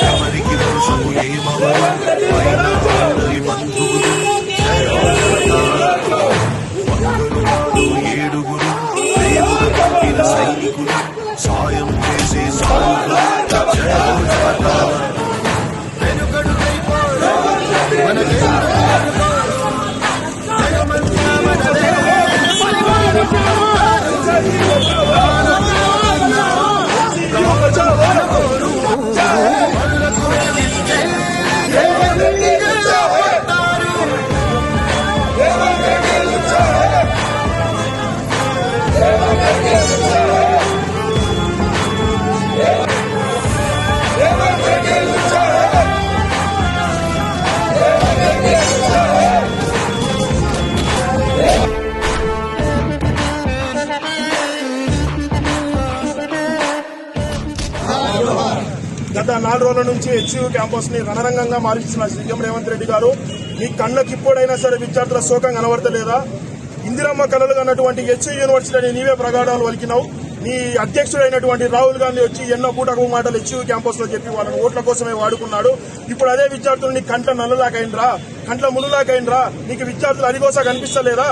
Everybody give us a wave, my love. Why not? గత నాలుగు రోజుల నుంచి హెచ్యూ క్యాంపస్ని రణరంగంగా మార్చిన సీఎం రేవంత్ రెడ్డి గారు మీ కళ్ళకి ఇప్పుడైనా సరే విద్యార్థుల శోకం కనబడతలేదా? ఇందిరమ్మ కళలు అన్నటువంటి హెచ్యూ యూనివర్సిటీని నీవే ప్రగాఢాలు వలికినావు. నీ అధ్యక్షుడైనటువంటి రాహుల్ గాంధీ వచ్చి ఎన్నో పూటకు మాటలు హెచ్యూ క్యాంపస్లో చెప్పి వాళ్ళని ఓట్ల కోసమే వాడుకున్నాడు. ఇప్పుడు అదే విద్యార్థులు నీ కంట నల్లలాకైనరా కంట్ల మునులాకైండ్రా నీకు విద్యార్థులు అరిగోసా కనిపిస్తలేదా?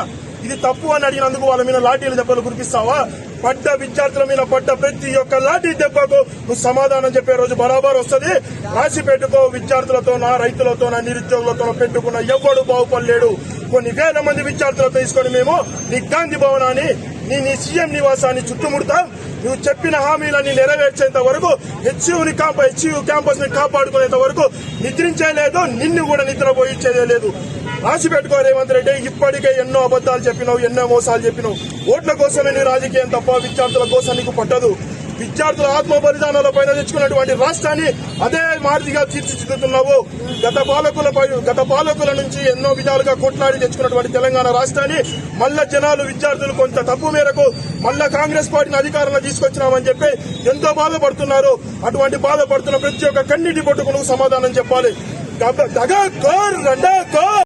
ఇది తప్పు అని అడిగినందుకు వాళ్ళ మీద లాఠీల దెబ్బలు కురిపిస్తావా? పడ్డ విద్యార్థుల మీద పడ్డ ప్రతి ఒక్క లాఠీ దెబ్బకు నువ్వు సమాధానం చెప్పే రోజు బరాబర్ వస్తుంది. రాసి పెట్టుకో విద్యార్థులతో నా రైతులతో నా నిరుద్యోగులతో పెట్టుకున్న ఎవడు బాగుపడలేడు. కొన్ని వేల మంది విద్యార్థులతో తీసుకొని మేము నీ గాంధీ భవనాన్ని నీ నీ సీఎం నివాసాన్ని చుట్టుముడతాం. నువ్వు చెప్పిన హామీలన్నీ నెరవేర్చేంత వరకు హెచ్యూని హెచ్యు హెచ్యూ క్యాంపస్ని కాపాడుకునేంత వరకు నిద్రించేలేదు నిన్ను కూడా నిద్రపోయించేదే లేదు. రాసి పెట్టుకో రేవంత్ రెడ్డి ఇప్పటికే ఎన్నో అబద్దాలు చెప్పినావు ఎన్నో మోసాలు చెప్పినావు. ఓట్ల కోసమే నీ రాజకీయం తప్ప విద్యార్థుల కోసం నీకు పట్టదు. విద్యార్థుల ఆత్మ బలిదానాల పైన తెచ్చుకున్నటువంటి రాష్ట్రాన్ని అదే మారుతిగా తీర్చిదిద్దుతున్నావు. గత పాలకుల గత పాలకుల నుంచి ఎన్నో విధాలుగా కొట్లాడి తెచ్చుకున్నటువంటి తెలంగాణ రాష్ట్రాన్ని మళ్ళా జనాలు విద్యార్థులు కొంత తప్పు మేరకు మళ్ళా కాంగ్రెస్ పార్టీని అధికారంలో తీసుకొచ్చినామని చెప్పి ఎంతో బాధపడుతున్నారు. అటువంటి బాధపడుతున్న ప్రతి ఒక్క కన్నీటి పట్టుకును సమాధానం చెప్పాలి.